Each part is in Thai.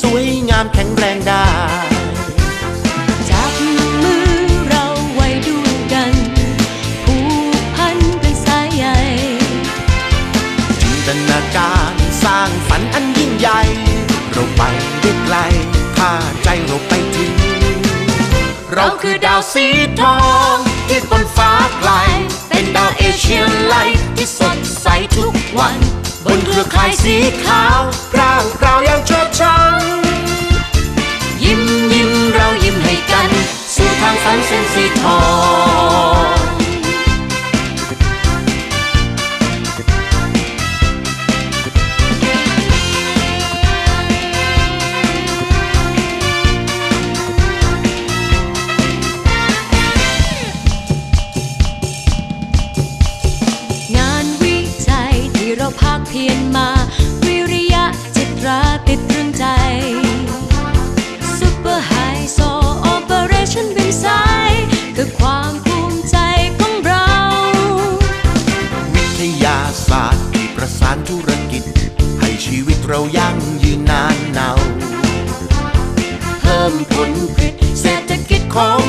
สวยงามแข็งแรงได้จับมือเราไว้ด้วยกัน ผูกพันเป็นสายใยจินตนาการสร้างฝันอันยิ่งใหญ่ เราไปได้ไกลถ้าใจเราไปถึง เราคือดาวสีทองที่บนฟ้าไกล เป็นดาวเอเชียนไลท์ที่สดใสทุกวัน บนเครือข่ายสีขาว เราภาคเพียรมา วิริยะจิตราติดตรึงใจซุปเปอร์ไฮโซโอเปอเรชั่นเป็นสายคือความภูมิใจของเรา วิทยาศาสตร์ที่ประสานธุรกิจ ให้ชีวิตเรายั่งยืนนานเนา เพิ่มผลผลิตเศรษฐกิจของ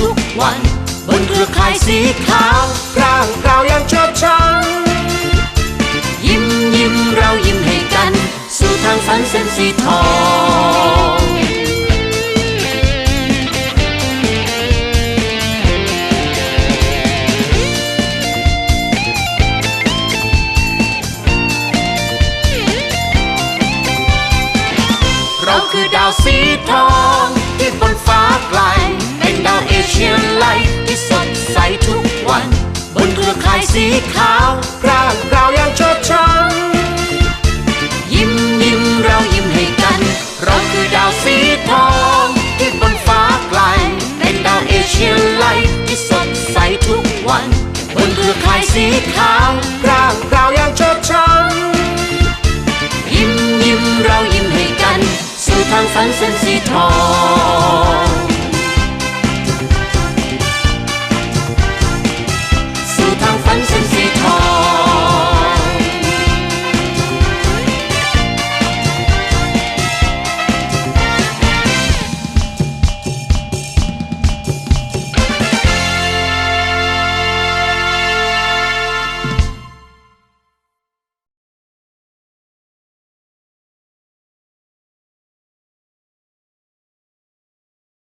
ทุกวัน บนเครือข่ายสีขาวร่างเรายังเชิดชันยิ้มยิ้มเรายิ้มให้กัน สู่ทางฝันเส้นสีทองเราคือดาวสีทอง ชียนไลท์ที่สดใสทุกวัน บนเครือข่ายสีขาวร่างเราอยังชดชันยิ้มยิ้มเรายิ้มให้กัน เราคือดาวสีทองที่บนฟ้าไกลเป็นดาวเอเชียนไลท์ที่สดใสทุกวัน บนเครือข่ายสีขาวร่างเราอยังชดชันยิ้มยิ้มเรายิ้มให้กัน สู่ทางฝันเส้นสีทอง